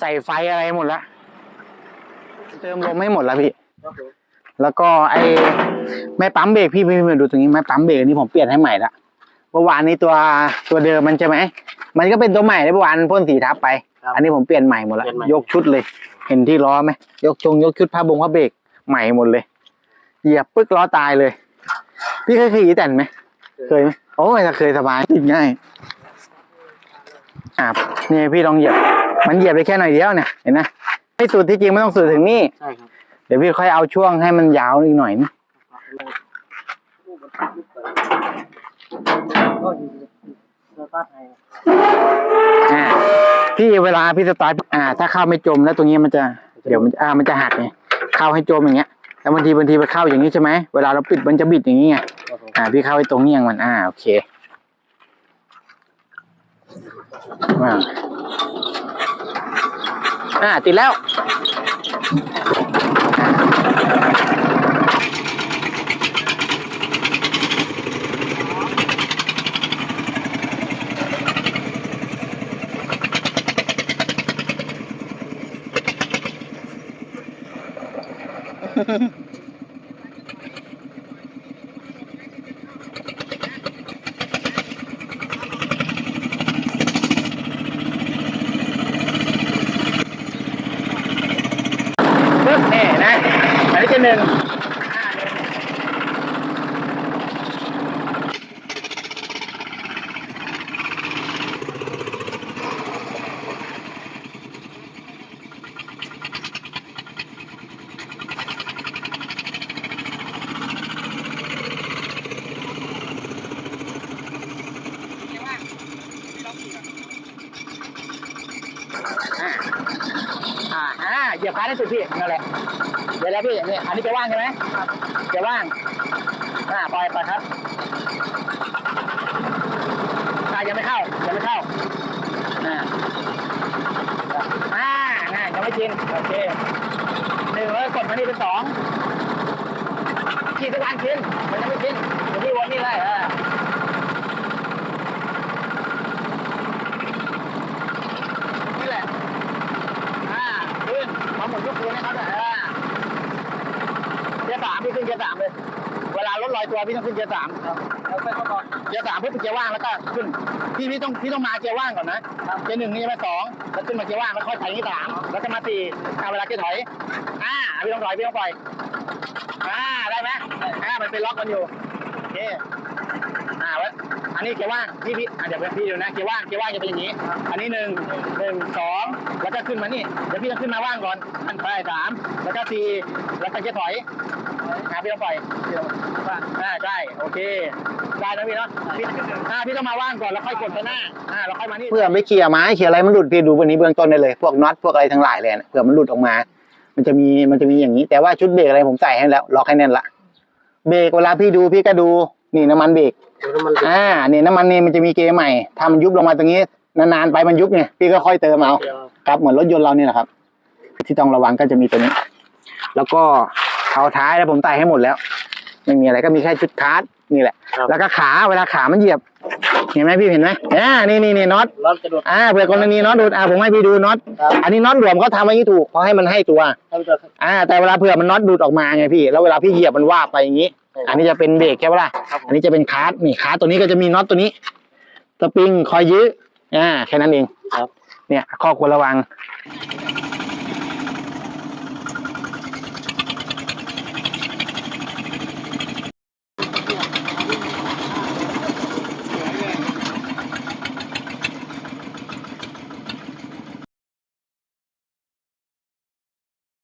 ใส่ไฟอะไรหมดละเติมลมให้หมดแล้วพี่ครับผมแล้วก็ไอ้แม่ปั๊มเบรกพี่พี่มาดูตรงนี้แม่ปั๊มเบรกอันนี้ผมเปลี่ยนให้ใหม่ละเมื่อวานนี้ตัวตัวเดิมมันใช่ไหมมันก็เป็นตัวใหม่ได้เมื่อวานพ่นสีทับไปครับอันนี้ผมเปลี่ยนใหม่หมดละเปลี่ยนใหม่ยกชุดเลย เห็นที่ล้อไหมยกชงยกชุดผ้าบงผ้าเบรกใหม่หมดเลยเหยียบปึ๊กล้อตายเลย พี่เคยขี่แต่นไหมเคยไหมโอ้ยถ้าเคยสบายติดง่ายอะนี่พี่ลองเหยียบ มันเหยียบไปแค่หน่อยเดียวเนี่ยเห็นไหมไม่สุดที่จริงไม่ต้องสุดถึงนี่ใช่ครับเดี๋ยวพี่ค่อยเอาช่วงให้มันยาวอีกหน่อยนึงก็ดีสตาร์ทไฮอ่าพี่เวลาพี่สตาร์ทอ่า ถ้าเข้าไม่จมแล้วตรงนี้มันจะเดี๋ยวมันอ่ามันจะหักไงเข้าให้จมอย่างเงี้ยแล้วบางทีบางทีไปเข้าอย่างนี้ใช่ไหมเวลาเราปิดมันจะบิดอย่างนี้ไงครับผมอ่า พี่เข้าให้ตรงเงี้ยงมันอ่าโอเคอ่า อ่าติดแล้ว ปึ๊บนี่นะ อันนี้จะหนึ่งอ่าอ่า เหยียบค้าได้สุดพี่นั่นแหละเดี๋ยวแล้วพี่นี่อันนี้จะว่างใช่ไหมครับจะว่างอ่าปล่อยปล่อยครับอ่ายังไม่เข้ายังไม่เข้าอ่าอ่าง่ายยังไม่กินโอเคหนึ่งแล้วกดมานี่เป็นสองกินทุกวันกินมันยังไม่กินเดี๋ยวพี่วนนี่เลยเออนี่แหละ อ่าขึ้นมาหมุนยกคืนให้เขาด้วยอ่า เกียร์สามพี่ขึ้นเกียร์สามเลย เวลารถล อยตัวพี่ต้องขึ้นเกียร์สามครับแล้วไปเข้าก่อนเกียร์สามเพื่อเป็นเกียร์ว่างแล้วก็ขึ้นพี่พี่ต้องพี่ต้องมาเกียร์ว่างก่อนนะเกียร์หนึ่งนี่มาสองแล้วขึ้นมาเกียร์ว่างแล้วค่อยถอยที่สามแล้วก็มาสี่เอาเวลาเกียร์ถอยอ่าพี่ต้องถอยพี่ต้องปล่อยอ่าได้ไหมอ่ามันเป็นล็อกกันอยู่โอเย้ อันนี้เกียร์ว่างพี่พี่อะเดี๋ยวพี่ดูนะเกียร์ว่างเกียร์ว่างจะเป็นอย่างนี้ อันนี้หนึ่งหนึ่งสองแล้วก็ขึ้นมานี่เดี๋ยวพี่ต้องขึ้นมาว่างก่อนอันไปสามแล้วก็สี่แล้วก็เกียร์ถอยอ่าพี่ต้องปล่อยพี่ต้องว่างอ่าได้โอเคได้นะพี่เนาะพี่อ่าพี่ต้องมาว่างก่อนแล้วค่อยกดไปหน้าอ่าแล้วค่อยมานี่เพื่อไม่เขี่ยไม้เขี่ยอะไรมันหลุดพี่ดูวันนี้เบื้องต้นได้เลยพวกน็อตพวกอะไรทั้งหลายเลยเผื่อมันหลุดออกมา มันจะมีมันจะมีอย่างนี้ แต่ว่าชุดเบรกอะไรผมใส่ให้แล้วล็อกให้แน่นละเบรกเวลาพี่ดูพี่ก็ดู นี่น้ำมันเบรกเดี๋ยวมันอ่าเนี่ยน้ำมันนี่มันจะมีเกยร์ใหม่ถ้ามันยุบลงมาตรงนี้นานๆไปมันยุบไงพี่ก็ค่อยเติมเอาเดี๋ยวครับเหมือนรถยนต์เรานี่แหละครับ ที่ต้องระวังก็จะมีตัวนี้ แล้วก็เท้าท้ายแล้วผมใส่ให้หมดแล้ว ไม่มีอะไรก็มีแค่ชุดคาร์ดนี่แหละ แล้วก็ขาเวลาขามันเหยียบ เห็นไหมพี่เห็นไหมอ่านี่นี่นี่น็อตรถจะดูดอ่าเผื่อกรณีน็อตดูดอ่าผมให้พี่ดูน็อตครับอันนี้น็อตหลวมเขาทำไว้อย่างนี้ถูกเพราะให้มันให้ตัวถ้ามันจะอ่าแต่เวลาเผื่อมันน็อตดูดออกมาไงพี่ แล้วเวลาพี่เหยียบมันว่าบไปอย่างนี้ อันนี้จะเป็นเบรกใช่ปะล่ะครับผมอันนี้จะเป็นคาร์ดนี่คาร์ดตัวนี้ก็จะมีน็อตตัวนี้สปริงคอยยื้ออ่าแค่นั้นเองครับ เนี่ยข้อควรระวัง